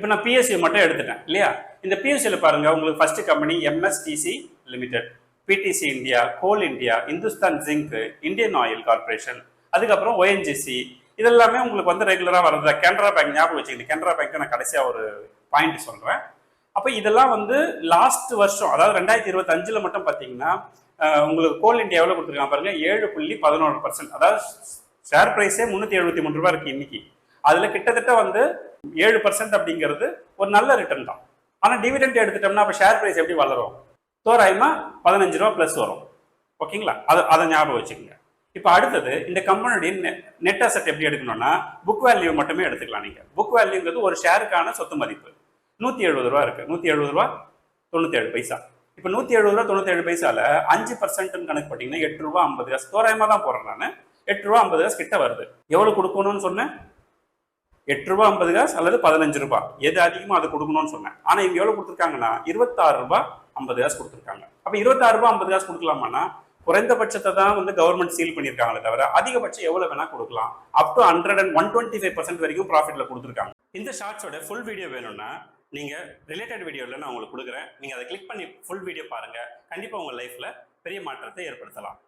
இப்போ நான் பிஎஸ்சி மட்டும் எடுத்துட்டேன் இல்லையா? இந்த பிஎஸ்சியில் பாருங்க உங்களுக்கு first company MSTC Limited PTC India Coal India Hindustan Zinc Indian Oil Corporation அதுக்கப்புறம் ஓஎன்ஜிசி இதெல்லாமே உங்களுக்கு வந்து ரெகுலராக வர்றது? கனரா பேங்க் ஞாபகம் வச்சுக்கிங்க கனரா பேங்க் நான் கடைசியாக ஒரு பாயிண்ட் சொல்கிறேன் அப்போ இதெல்லாம் வந்து லாஸ்ட் வருஷம் அதாவது ரெண்டாயிரத்தி இருபத்தஞ்சில் மட்டும் பார்த்தீங்கன்னா உங்களுக்கு கோல் இந்தியா எவ்வளோ கொடுத்துருக்காங்க பாருங்க? ஏழு புள்ளி பதினோரு பர்சன்ட் அதாவது ஷேர் ப்ரைஸே முந்நூற்றி எழுபத்தி மூணு ரூபாய் இருக்குது இன்னைக்கு. அதில் கிட்டத்தட்ட வந்து ஏழு பர்சன்ட் அப்படிங்கிறது ஒரு நல்ல ரிட்டர்ன் தான். ஆனால் டிவிடெண்ட் எடுத்துட்டோம்னா அப்போ ஷேர் ப்ரைஸ் எப்படி வளரும்? தோராயமாக பதினஞ்சு ரூபா ப்ளஸ் வரும். ஓகேங்களா? அதை அதை ஞாபகம் வச்சுக்கோங்க. இப்போ அடுத்தது இந்த கம்பெனியுடைய நெட் அசெட் எப்படி எடுக்கணும்னா புக் வேல்யூ மட்டுமே எடுத்துக்கலாம் நீங்கள் புக் வேல்யூங்கிறது ஒரு ஷேருக்கான சொத்து மதிப்பு. நூற்றி எழுபது ரூபா இருக்குது நூற்றி எழுபது ரூபா தொண்ணூற்றி ஏழு பைசா. இப்போ நூற்றி எழுபது ரூபா தொண்ணூற்றி ஏழு பைசால அஞ்சு பர்சன்ட்னு கணக்கு பார்த்தீங்கன்னா எட்டு ரூபா ஐம்பது காசு. தோராயமாக தான் போடுறேன் நான். எட்டு ரூபா ஐம்பது காசு கிட்ட வருது. எவ்வளோ கொடுக்கணும்னு சொன்னேன்? எட்டு ரூபா ஐம்பது காசு அல்லது பதினஞ்சு ரூபாய் எது அதிகமோ அதை கொடுக்கணும்னு சொன்னேன். ஆனால் இங்கே எவ்வளோ கொடுத்துருக்காங்கன்னா இருபத்தாறு ரூபா ஐம்பது காசு கொடுத்துருக்காங்க. அப்போ இருபத்தாறு ரூபா ஐம்பது காசு கொடுக்கலாமான்னா குறைந்தபட்சத்தை தான் வந்து கவர்மெண்ட் சீல் பண்ணியிருக்காங்களே தவிர அதிகபட்சம் எவ்வளோ வேணால் கொடுக்கலாம். Up to hundred and one twenty five percent வரைக்கும் ப்ராஃபிட்டில் கொடுத்துருக்காங்க. இந்த ஷார்ட்ஸோட ஃபுல் வீடியோ வேணும்னா நீங்கள் ரிலேட்டட் வீடியோவில் நான் உங்களுக்கு கொடுக்குறேன். நீங்கள் அதை கிளிக் பண்ணி ஃபுல் வீடியோ பாருங்கள் கண்டிப்பாக உங்கள் லைஃப்பில் பெரிய மாற்றத்தை ஏற்படுத்தலாம்.